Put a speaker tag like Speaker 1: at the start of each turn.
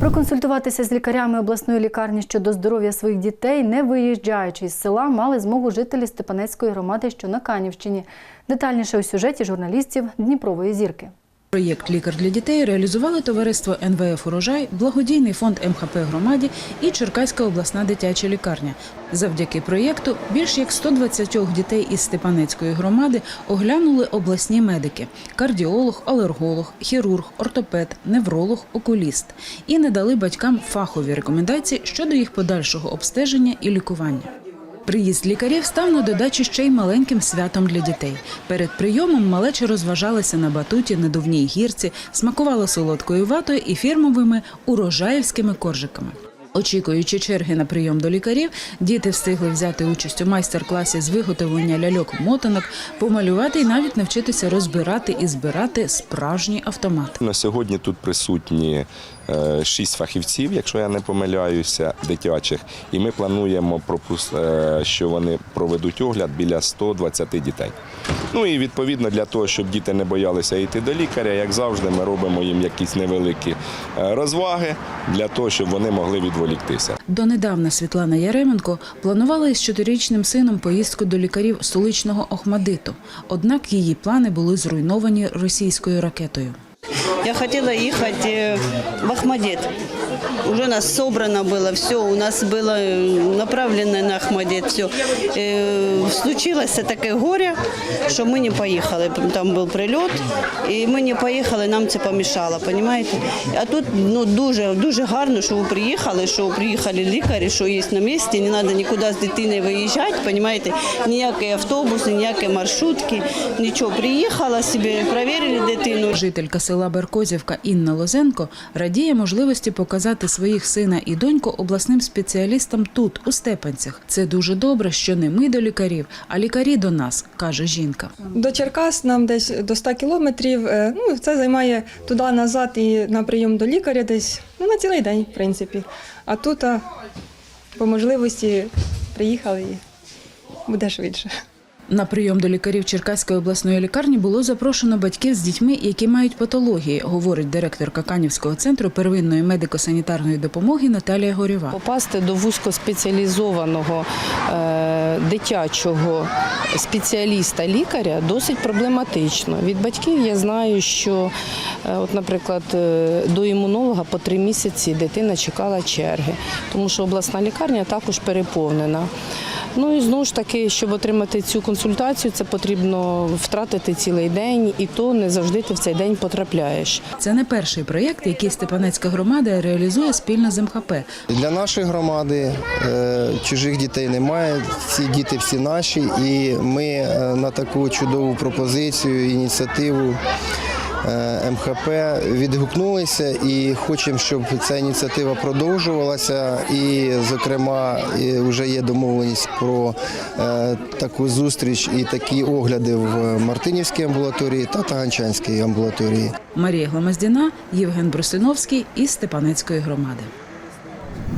Speaker 1: Проконсультуватися з лікарями обласної лікарні щодо здоров'я своїх дітей, не виїжджаючи із села, мали змогу жителі Степанецької громади, що на Канівщині. Детальніше у сюжеті журналістів Дніпрової зірки.
Speaker 2: Проєкт Лікар для дітей реалізували товариство НВФ Урожай, благодійний фонд МХП громаді і Черкаська обласна дитяча лікарня. Завдяки проєкту більш як 120 дітей із Степанецької громади оглянули обласні медики: кардіолог, алерголог, хірург, ортопед, невролог, окуліст і надали батькам фахові рекомендації щодо їх подальшого обстеження і лікування. Приїзд лікарів став на додачу ще й маленьким святом для дітей. Перед прийомом малечі розважалися на батуті, надувній гірці, смакували солодкою ватою і фірмовими урожаївськими коржиками. Очікуючи черги на прийом до лікарів, діти встигли взяти участь у майстер-класі з виготовлення ляльок-мотанок, помалювати і навіть навчитися розбирати і збирати справжній автомат.
Speaker 3: На сьогодні тут присутні е, шість фахівців, якщо я не помиляюся, дитячих. І ми плануємо, е, що вони проведуть огляд біля 120 дітей. Ну і відповідно для того, щоб діти не боялися йти до лікаря, як завжди, ми робимо їм якісь невеликі е, розваги для того, щоб вони могли відволіктися.
Speaker 2: Донедавна Світлана Яременко планувала із чотирирічним сином поїздку до лікарів столичного Охмадиту. Однак її плани були зруйновані російською ракетою.
Speaker 4: Я хотіла ехать э, в Ахмадет Уже у нас собрано было все, у нас было э, направлено на Ахмадет все. Случилось таке горе, що ми не поїхали. Там був прильот, і ми не поїхали, нам це помішало, розумієте? А тут ну, дуже, дуже гарно, що ви приїхали, що приїхали лікарі, що є на місці, не треба нікуди з дитиною виїжджати, розумієте? Ніякі автобуси, ніякі маршрутки, нічого. Приїхала собі, перевірили дитину.
Speaker 2: Жителька села Беркозівка Інна Лозенко радіє можливості показати своїх сина і доньку обласним спеціалістам тут, у Степанцях. Це дуже добре, що не ми до лікарів, а лікарі до нас, каже жінка.
Speaker 5: До Черкас нам десь до 100 кілометрів. Е, Ну, це займає туди-назад і на прийом до лікаря десь ну, на цілий день, в принципі. А тут по можливості приїхали і буде швидше.
Speaker 2: На прийом до лікарів Черкаської обласної лікарні було запрошено батьків з дітьми, які мають патології, говорить директорка Канівського центру первинної медико-санітарної допомоги Наталія Горєва.
Speaker 6: Попасти до вузькоспеціалізованого е, дитячого спеціаліста-лікаря досить проблематично. Від батьків я знаю, що, е, от, наприклад, е, до імунолога по три місяці дитина чекала черги, тому що обласна лікарня також переповнена. Ну і знову ж таки, щоб отримати цю консультацію, це потрібно втратити цілий день, і то не завжди ти в цей день потрапляєш.
Speaker 2: Це не перший проєкт, який Степанецька громада реалізує спільно з МХП.
Speaker 7: Для нашої громади е, чужих дітей немає. Ці діти всі наші, і ми е, на таку чудову пропозицію, ініціативу. Е, МХП відгукнулися і хочемо, щоб ця ініціатива продовжувалася. І, зокрема, вже є домовленість про е, таку зустріч і такі огляди в Мартинівській амбулаторії та Таганчанській амбулаторії.
Speaker 2: Марія Гламаздіна, Євген Брусиновський із Степанецької громади.